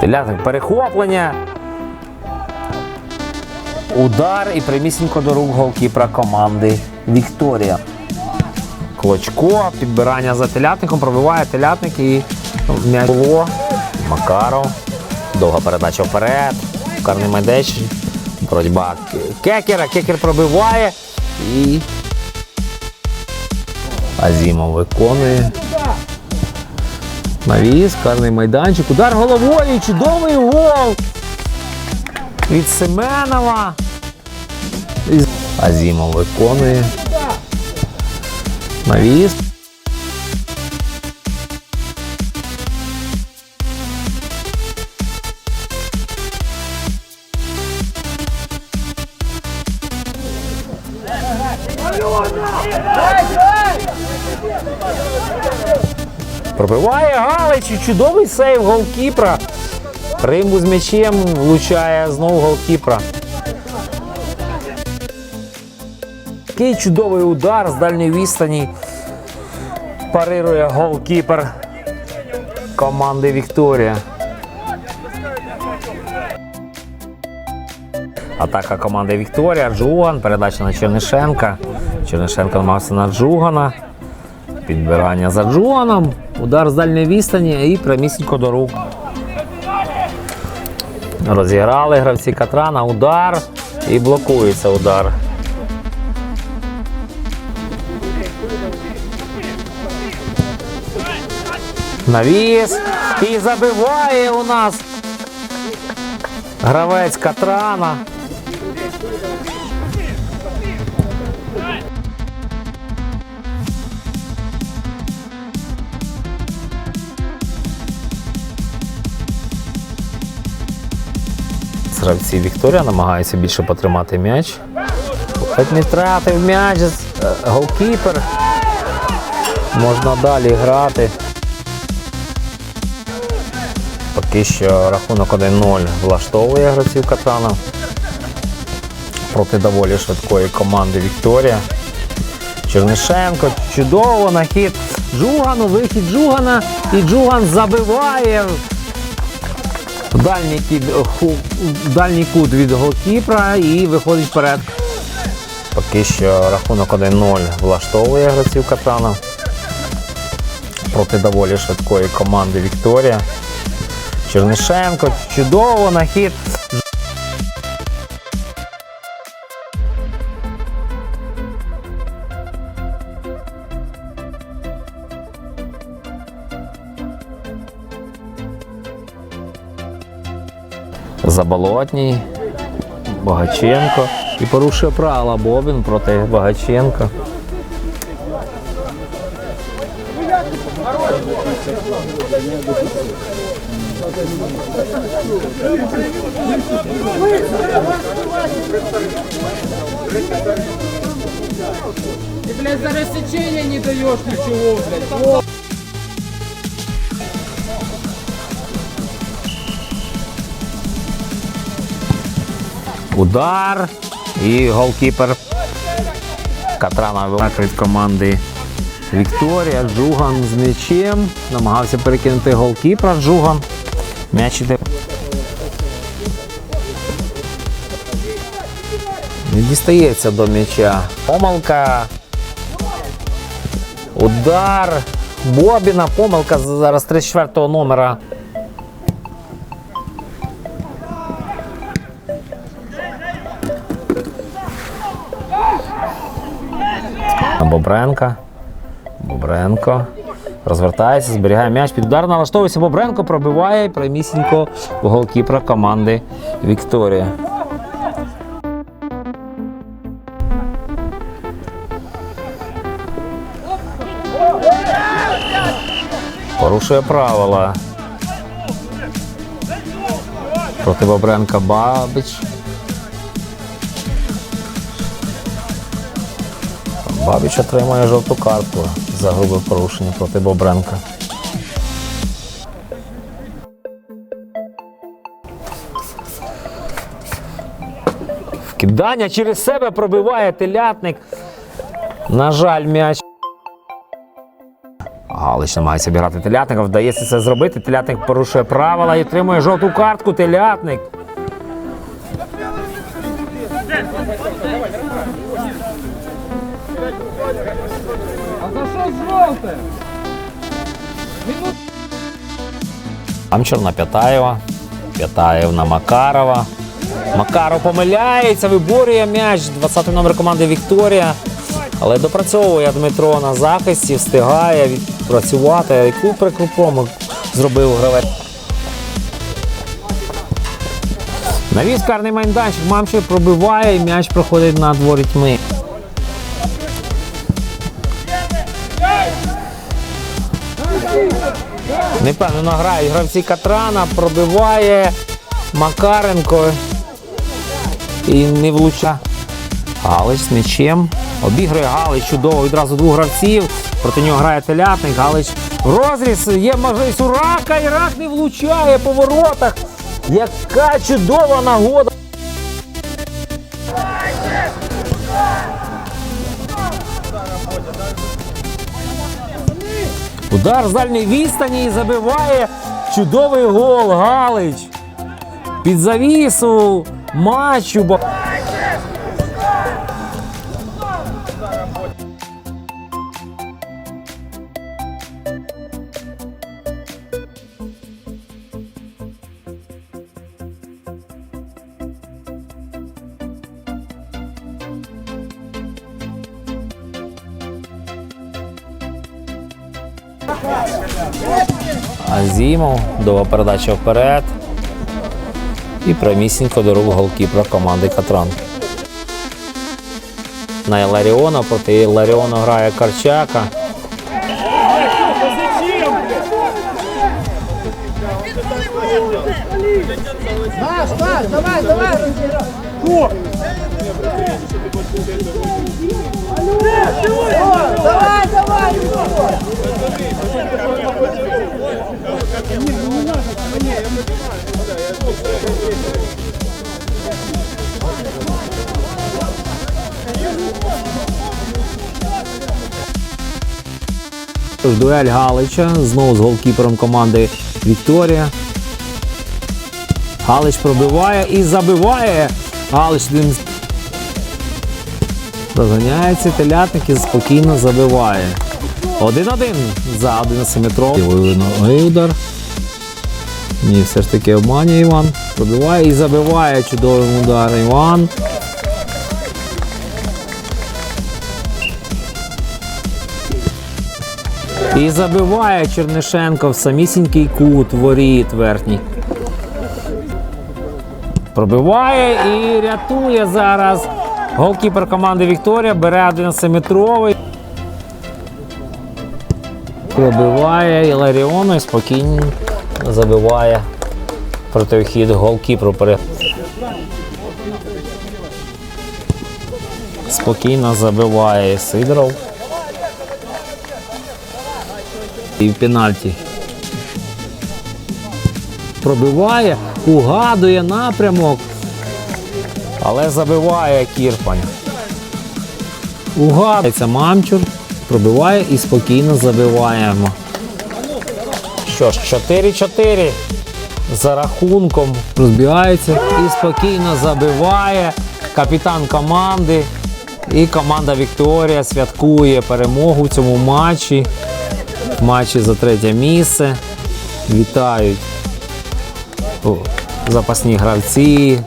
Телятник перехоплення. Удар і прямісінько до рук голкіпера команди Вікторія. Клочко, підбирання за телятником, пробиває телятник і м'яч було. Макаров. Довга передача вперед. Карний майдеч. Боротьба Кекера. Кекер пробиває. І Азімов виконує. Навіс, карний майданчик. Удар головою. Чудовий гол. Від Семенова. Азімов виконує. Навіс. Пробиває Галич. і Чудовий сейв голкіпера. Римбу з м'ячем влучає знову голкіпера. Такий чудовий удар з дальньої відстані. Парирує голкіпер команди Вікторія. Атака команди Вікторія. Джуган. Передача на Чернишенка. Чернишенко намагався на Джугана. Підбирання за Джуаном. Удар з дальньої відстані і прямісінько до рук. Розіграли гравці Катрана. Удар і блокується удар. Навіс. І забиває у нас гравець Катрана. Гравці Вікторія намагаються більше потримати м'яч. Не втратив м'яч. е, Голкіпер. Можна далі грати. Поки що рахунок 1-0 влаштовує гравців Катрана проти доволі швидкої команди Вікторія. Чернишенко чудово на хід Джугану, вихід Джугана і Джуган забиває в дальній, ху- в дальній кут від голкіпера і виходить вперед. Поки що рахунок 1-0 влаштовує гравців Катрана проти доволі швидкої команди Вікторія. Чернишенко чудово на хід. Заболотній, Богаченко. І порушує правила Бобін проти Богаченка. Ты, блядь, за рассечение не даешь ничего, блядь. О, Удар. І голкіпер Катрана від команди Вікторія. Джуган з м'ячем. Намагався перекинути голкіпера Джуган. М'яч іде. Не дістається до м'яча. Помилка. Удар. Бобіна. Помилка зараз 34-го номера. Бобренка. Бобренко. Розвертається, зберігає м'яч. Під удар налаштовується Бобренко, пробиває прямісінько в голкіпера команди Вікторія. Порушує правила. Проти Бобренка Бабич. Бабіч отримує жовту картку за грубе порушення проти Бобренка. Вкидання через себе пробиває телятник. На жаль, м'яч. Галич намагається обіграти телятника, вдається це зробити. Телятник порушує правила і отримує жовту картку. Телятник. А за що жовте? Амчур на П'ятаєва. П'ятаєв Макарова. Макаров помиляється, виборює м'яч. 20 номер команди Вікторія. Але допрацьовує Дмитро на захисті, встигає відпрацювати. Яку прикру помилку зробив гравець. Навіс карний майданчик. Мамчур пробиває і м'яч проходить над ворітьми. Непевнено грають гравці Катрана, пробиває Макаренко і не влуча. Галич з м'ячем. Обігрує Галич чудово. Відразу двох гравців. Проти нього грає телятник. Галич в розріз. Є можливість у рака. І рак не влучає по воротах. Яка чудова нагода. Удар з дальньої відстані і забиває чудовий гол Галич. Під завісу матчу. Азімов, дова передача вперед. І прямісінько до рук голкіпера команди Катран. На Іларіона проти Іларіона грає Карчака. Тож дуель Галича знову з голкіпером команди Вікторія. Галич пробиває і забиває. Галич один розганяється, телятник і спокійно забиває. 1-1 за 11-метровий ногий удар. Ні, все ж таки обманює Іван. Пробиває і забиває чудовим ударом Іван. І забиває Чернишенко в самісінький кут воріт верхній. Пробиває і рятує зараз. Голкіпер команди Вікторія бере 11-метровий. Пробиває Іларіону і спокійно забиває противхід голкіперу. Спокійно забиває Сидоров. І в пенальті. Пробиває, угадує напрямок, але забиває Кірпань. Угадується Мамчур, пробиває і спокійно забиваємо. Що ж, 4-4 за рахунком розбігається і спокійно забиває капітан команди. І команда Вікторія святкує перемогу в цьому матчі. Матчі за третє місце. Вітають о, запасні гравці,